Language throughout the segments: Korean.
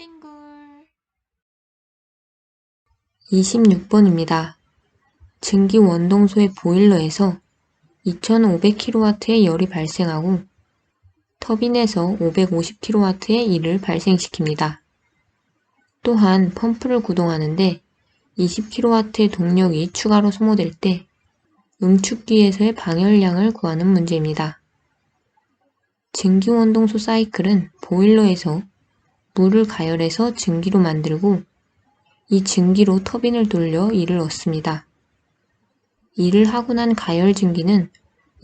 땡굴 26번입니다. 증기 원동소의 보일러에서 2500kW의 열이 발생하고 터빈에서 550kW의 일을 발생시킵니다. 또한 펌프를 구동하는데 20kW의 동력이 추가로 소모될 때 응축기에서의 방열량을 구하는 문제입니다. 증기원동소 사이클은 보일러에서 물을 가열해서 증기로 만들고 이 증기로 터빈을 돌려 이를 얻습니다. 이를 하고 난 가열 증기는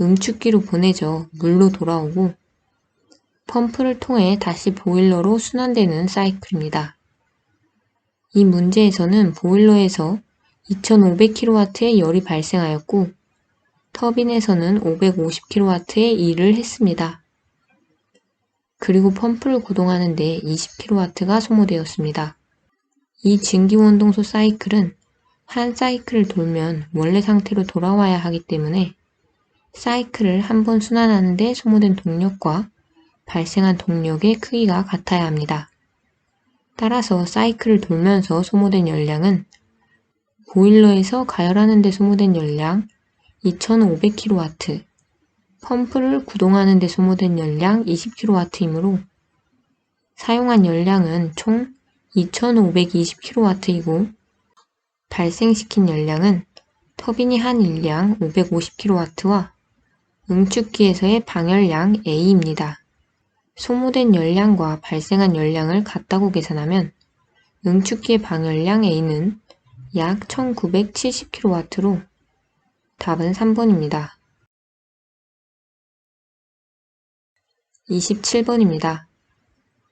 응축기로 보내져 물로 돌아오고 펌프를 통해 다시 보일러로 순환되는 사이클입니다. 이 문제에서는 보일러에서 2500kW의 열이 발생하였고 터빈에서는 550kW의 일을 했습니다. 그리고 펌프를 구동하는데 20kW가 소모되었습니다. 이 증기원동소 사이클은 한 사이클을 돌면 원래 상태로 돌아와야 하기 때문에 사이클을 한 번 순환하는 데 소모된 동력과 발생한 동력의 크기가 같아야 합니다. 따라서 사이클을 돌면서 소모된 열량은 보일러에서 가열하는 데 소모된 열량 2500kW, 펌프를 구동하는 데 소모된 열량 20kW이므로 사용한 열량은 총 2520kW이고 발생시킨 열량은 터빈이 한 일량 550kW와 응축기에서의 방열량 A입니다. 소모된 열량과 발생한 열량을 같다고 계산하면 응축기의 방열량 A는 약 1970kW로 답은 3번입니다. 27번입니다.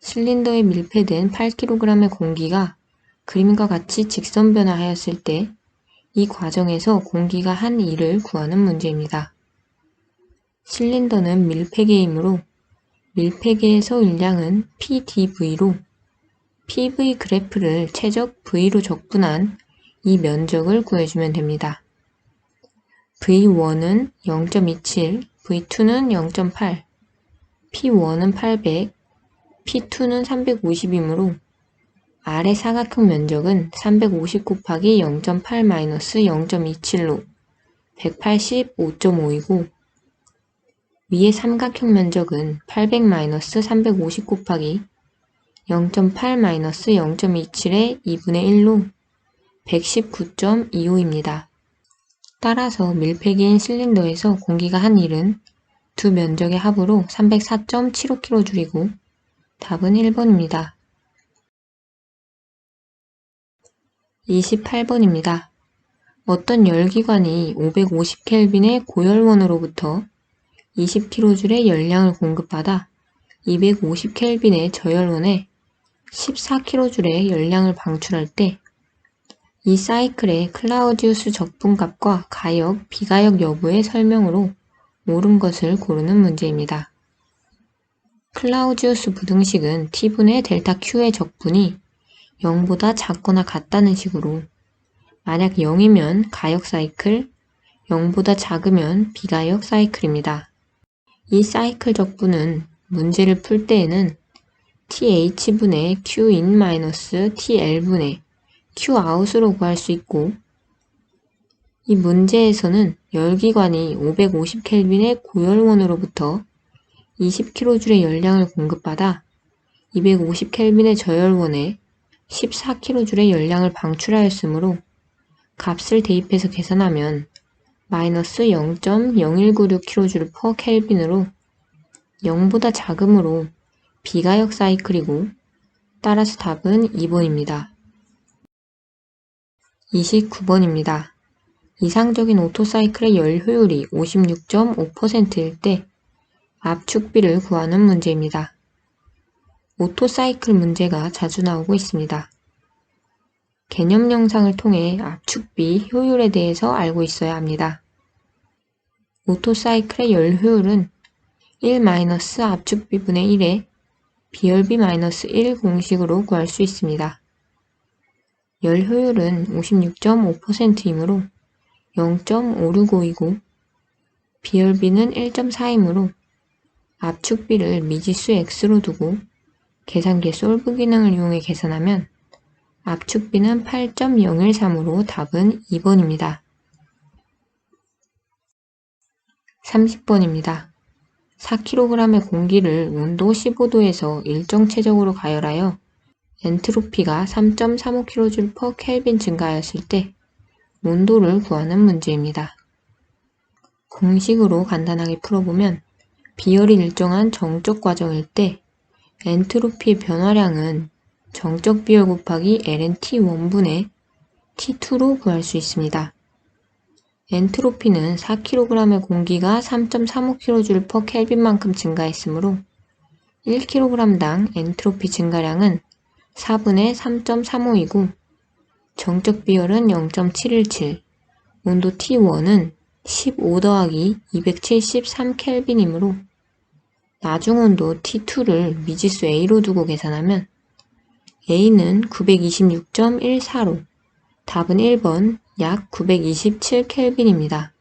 실린더에 밀폐된 8kg의 공기가 그림과 같이 직선 변화하였을 때 이 과정에서 공기가 한 일을 구하는 문제입니다. 실린더는 밀폐계이므로 밀폐계에서 일량은 PdV로 PV 그래프를 최적 V로 적분한 이 면적을 구해주면 됩니다. V1은 0.27, V2는 0.8, P1은 800, P2는 350이므로 아래 사각형 면적은 350 곱하기 0.8-0.27로 185.5이고 위의 삼각형 면적은 800-350 곱하기 0.8-0.27의 2분의 1로 119.25입니다. 따라서 밀폐기인 실린더에서 공기가 한 일은 두 면적의 합으로 304.75kJ이고 답은 1번입니다. 28번입니다. 어떤 열기관이 550켈빈의 고열원으로부터 20kJ의 열량을 공급받아 250켈빈의 저열원에 14kJ의 열량을 방출할 때 이 사이클의 클라우지우스 적분값과 가역, 비가역 여부의 설명으로 옳은 것을 고르는 문제입니다. 클라우지우스 부등식은 T분의 델타 Q의 적분이 0보다 작거나 같다는 식으로 만약 0이면 가역 사이클, 0보다 작으면 비가역 사이클입니다. 이 사이클 적분은 문제를 풀 때에는 TH분의 Qin-TL분의 Qout으로 구할 수 있고 이 문제에서는 열기관이 550켈빈의 고열원으로부터 20kJ의 열량을 공급받아 250켈빈의 저열원에 14kJ의 열량을 방출하였으므로 값을 대입해서 계산하면 마이너스 0.0196kJ per 켈빈으로 0보다 작으므로 비가역 사이클이고 따라서 답은 2번입니다. 29번입니다. 이상적인 오토사이클의 열 효율이 56.5%일 때 압축비를 구하는 문제입니다. 오토사이클 문제가 자주 나오고 있습니다. 개념 영상을 통해 압축비 효율에 대해서 알고 있어야 합니다. 오토사이클의 열 효율은 1 압축비분의 1에 비열비 1 공식으로 구할 수 있습니다. 열 효율은 56.5%이므로 0.565이고 비열비는 1.4이므로 압축비를 미지수 x로 두고 계산기의 솔브 기능을 이용해 계산하면 압축비는 8.013으로 답은 2번입니다. 30번입니다. 4kg의 공기를 온도 15도에서 일정 체적으로 가열하여 엔트로피가 3.35kJ/K 증가하였을 때 온도를 구하는 문제입니다. 공식으로 간단하게 풀어보면 비열이 일정한 정적 과정일 때 엔트로피의 변화량은 정적 비열 곱하기 ln T1분의 T2로 구할 수 있습니다. 엔트로피는 4kg의 공기가 3.35kJ/K만큼 증가했으므로 1kg당 엔트로피 증가량은 4분의 3.35이고 정적 비열은 0.717, 온도 T1은 15 더하기 273 켈빈이므로 나중 온도 T2를 미지수 A로 두고 계산하면 A는 926.14로 답은 1번 약 927 켈빈입니다.